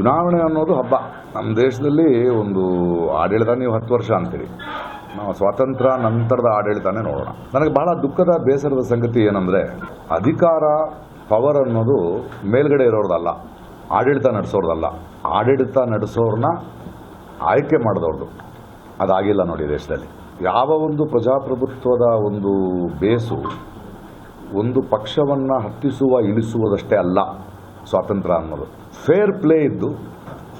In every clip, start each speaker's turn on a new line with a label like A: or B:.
A: ಚುನಾವಣೆ ಅನ್ನೋದು ಹಬ್ಬ. ನಮ್ಮ ದೇಶದಲ್ಲಿ ಒಂದು ಆಡಳಿತ ನೀವು ಹತ್ತು ವರ್ಷ ಅಂತೀರಿ. ನಾವು ಸ್ವಾತಂತ್ರ್ಯ ನಂತರದ ಆಡಳಿತನೇ ನೋಡೋಣ. ನನಗೆ ಬಹಳ ದುಃಖದ ಬೇಸರದ ಸಂಗತಿ ಏನಂದರೆ, ಅಧಿಕಾರ, ಪವರ್ ಅನ್ನೋದು ಮೇಲ್ಗಡೆ ಇರೋರ್ದಲ್ಲ, ಆಡಳಿತ ನಡೆಸೋರ್ದಲ್ಲ. ಆಡಳಿತ ನಡೆಸೋರನ್ನ ಆಯ್ಕೆ ಮಾಡಿದವ್ರದ್ದು ಅದಾಗಿಲ್ಲ ನೋಡಿ ದೇಶದಲ್ಲಿ. ಯಾವ ಒಂದು ಪ್ರಜಾಪ್ರಭುತ್ವದ ಒಂದು ಬೇಸು ಒಂದು ಪಕ್ಷವನ್ನು ಹತ್ತಿಸುವ, ಇಳಿಸುವುದಷ್ಟೇ ಅಲ್ಲ. ಸ್ವಾತಂತ್ರ್ಯ ಅನ್ನೋದು. ಫೇರ್ ಪ್ಲೇ ಇದ್ದು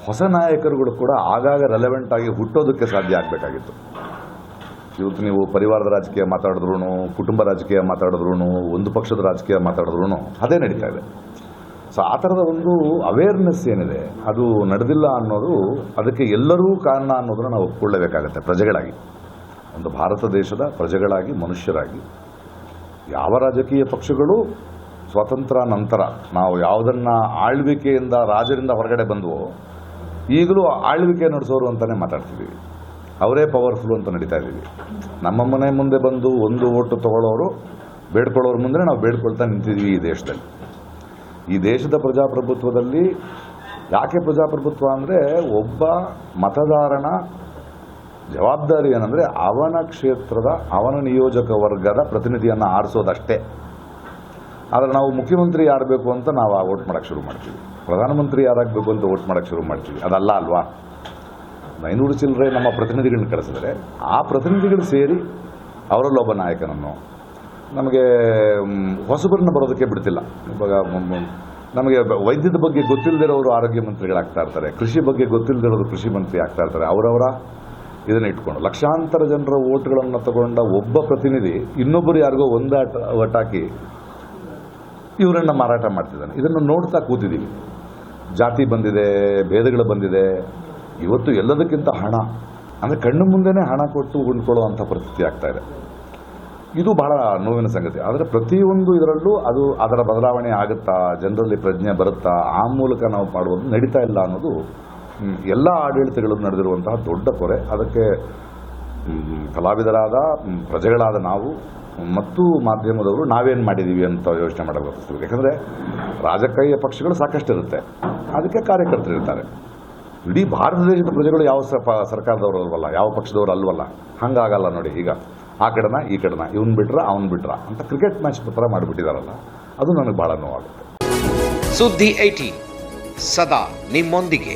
A: ಹೊಸ ನಾಯಕರುಗಳು ಕೂಡ ಆಗಾಗ ರೆಲೆವೆಂಟ್ ಆಗಿ ಹುಟ್ಟೋದಕ್ಕೆ ಸಾಧ್ಯ ಆಗಬೇಕಾಗಿತ್ತು. ಇವತ್ತು ನೀವು ಪರಿವಾರದ ರಾಜಕೀಯ ಮಾತಾಡಿದ್ರು ಕುಟುಂಬ ರಾಜಕೀಯ ಮಾತಾಡಿದ್ರು ಒಂದು ಪಕ್ಷದ ರಾಜಕೀಯ ಮಾತಾಡಿದ್ರು ಅದೇ ನಡೀತಾ ಇದೆ. ಸೊ ಆ ಥರದ ಒಂದು ಅವೇರ್ನೆಸ್ ಏನಿದೆ, ಅದು ನಡೆದಿಲ್ಲ ಅನ್ನೋದು ಅದಕ್ಕೆ ಎಲ್ಲರೂ ಕಾರಣ ಅನ್ನೋದನ್ನು ನಾವು ಒಪ್ಕೊಳ್ಳೇಬೇಕಾಗತ್ತೆ, ಪ್ರಜೆಗಳಾಗಿ. ಒಂದು ಭಾರತ ದೇಶದ ಪ್ರಜೆಗಳಾಗಿ, ಮನುಷ್ಯರಾಗಿ. ಯಾವ ರಾಜಕೀಯ ಪಕ್ಷಗಳು ಸ್ವಾತಂತ್ರ್ಯ ನಂತರ ನಾವು ಯಾವುದನ್ನ ಆಳ್ವಿಕೆಯಿಂದ ರಾಜರಿಂದ ಹೊರಗಡೆ ಬಂದವೋ, ಈಗಲೂ ಆಳ್ವಿಕೆ ನಡೆಸೋರು ಅಂತಲೇ ಮಾತಾಡ್ತಿದ್ದೀವಿ ಅವರೇ ಪವರ್ಫುಲ್ ಅಂತ ನಡೀತಾ ಇದ್ದೀವಿ. ನಮ್ಮ ಮನೆ ಮುಂದೆ ಬಂದು ಒಂದು ಓಟು ತಗೊಳ್ಳೋರು, ಬೇಡ್ಕೊಳ್ಳೋರು ಮುಂದೆ ನಾವು ಬೇಡ್ಕೊಳ್ತಾ ನಿಂತಿದ್ದೀವಿ ಈ ದೇಶದಲ್ಲಿ. ಈ ದೇಶದ ಪ್ರಜಾಪ್ರಭುತ್ವದಲ್ಲಿ ಯಾಕೆ ಪ್ರಜಾಪ್ರಭುತ್ವ ಅಂದರೆ ಒಬ್ಬ ಮತದಾರನ ಜವಾಬ್ದಾರಿ ಏನಂದರೆ ಅವನ ಕ್ಷೇತ್ರದ, ಅವನ ನಿಯೋಜಕ ವರ್ಗದ ಪ್ರತಿನಿಧಿಯನ್ನು ಆರಿಸೋದಷ್ಟೇ. ಆದರೆ ನಾವು ಮುಖ್ಯಮಂತ್ರಿ ಯಾರಬೇಕು ಅಂತ ನಾವು ಆ ವೋಟ್ ಮಾಡೋಕ್ಕೆ ಶುರು ಮಾಡ್ತೀವಿ. ಪ್ರಧಾನಮಂತ್ರಿ ಯಾರಾಗಬೇಕು ಅಂತ ವೋಟ್ ಮಾಡೋಕ್ಕೆ ಶುರು ಮಾಡ್ತೀವಿ. ಅದಲ್ಲ ಅಲ್ವಾ? ಐನೂರು ಚಿಲ್ಲರೆ ನಮ್ಮ ಪ್ರತಿನಿಧಿಗಳನ್ನ ಕಳಿಸಿದ್ರೆ ಆ ಪ್ರತಿನಿಧಿಗಳು ಸೇರಿ ಅವರಲ್ಲೊಬ್ಬ ನಾಯಕನನ್ನು ನಮಗೆ ಹೊಸಬರನ್ನ ಬರೋದಕ್ಕೆ ಬಿಡ್ತಿಲ್ಲ. ಇವಾಗ ನಮಗೆ ವೈದ್ಯದ ಬಗ್ಗೆ ಗೊತ್ತಿಲ್ಲದಿರೋರು ಆರೋಗ್ಯ ಮಂತ್ರಿಗಳಾಗ್ತಾ ಇರ್ತಾರೆ. ಕೃಷಿ ಬಗ್ಗೆ ಗೊತ್ತಿಲ್ಲದಿರೋರು ಕೃಷಿ ಮಂತ್ರಿ ಆಗ್ತಾ ಇರ್ತಾರೆ. ಅವರವರ ಇದನ್ನ ಇಟ್ಕೊಂಡು ಲಕ್ಷಾಂತರ ಜನರ ಓಟ್ಗಳನ್ನು ತಗೊಂಡ ಒಬ್ಬ ಪ್ರತಿನಿಧಿ ಇನ್ನೊಬ್ಬರು ಯಾರಿಗೋ ಒಂದಾಟ ಒಟ್ಟಾಕಿ ಇವರನ್ನ ಮಾರಾಟ ಮಾಡ್ತಿದ್ದಾನೆ. ಇದನ್ನು ನೋಡ್ತಾ ಕೂತಿದ್ದೀವಿ ಜಾತಿ ಬಂದಿದೆ, ಭೇದಗಳು ಬಂದಿದೆ. ಇವತ್ತು ಎಲ್ಲದಕ್ಕಿಂತ ಹಣ. ಅಂದರೆ ಕಣ್ಣು ಮುಂದೆನೇ ಹಣ ಕೊಟ್ಟು ಉಂಡ್ಕೊಳ್ಳುವಂಥ ಪರಿಸ್ಥಿತಿ ಆಗ್ತಾ ಇದೆ. ಇದು ಬಹಳ ನೋವಿನ ಸಂಗತಿ. ಆದರೆ ಪ್ರತಿಯೊಂದು ಇದರಲ್ಲೂ ಅದು ಅದರ ಬದಲಾವಣೆ ಆಗುತ್ತಾ, ಜನರಲ್ಲಿ ಪ್ರಜ್ಞೆ ಬರುತ್ತಾ, ಆ ಮೂಲಕ ನಾವು ಮಾಡುವುದು ನಡೀತಾ ಇಲ್ಲ ಅನ್ನೋದು ಎಲ್ಲ ಆಡಳಿತಗಳು ನಡೆದಿರುವಂತಹ ದೊಡ್ಡ ಕೊರೆ. ಅದಕ್ಕೆ ಕಲಾವಿದರಾದ ಪ್ರಜೆಗಳಾದ ನಾವು ಮತ್ತು ಮಾಧ್ಯಮದವರು ನಾವೇನು ಮಾಡಿದ್ದೀವಿ ಅಂತ ಯೋಚನೆ ಮಾಡಬೇಕು ಯಾಕಂದರೆ ರಾಜಕೀಯ ಪಕ್ಷಗಳು ಸಾಕಷ್ಟು ಇರುತ್ತೆ ಅದಕ್ಕೆ ಕಾರ್ಯಕರ್ತರು ಇರ್ತಾರೆ. ಇಡೀ ಭಾರತ ದೇಶದ ಪ್ರಜೆಗಳು ಯಾವ ಸರ್ಕಾರದವರು ಅಲ್ವಲ್ಲ, ಯಾವ ಪಕ್ಷದವರು ಅಲ್ವಲ್ಲ, ಹಂಗಾಗಲ್ಲ ನೋಡಿ ಈಗ. ಆ ಕಡೆನ, ಈ ಕಡೆನ, ಇವನ್ ಬಿಟ್ರ, ಅವನ್ ಬಿಟ್ರ ಅಂತ ಕ್ರಿಕೆಟ್ ಮ್ಯಾಚ್ ಥರ ಮಾಡಿಬಿಟ್ಟಿದಾರಲ್ಲ, ಅದು ನನಗೆ ಭಾಳ ನೋವಾಗುತ್ತೆ.
B: ಸುದ್ದಿ ಐಟಿ, ಸದಾ ನಿಮ್ಮೊಂದಿಗೆ.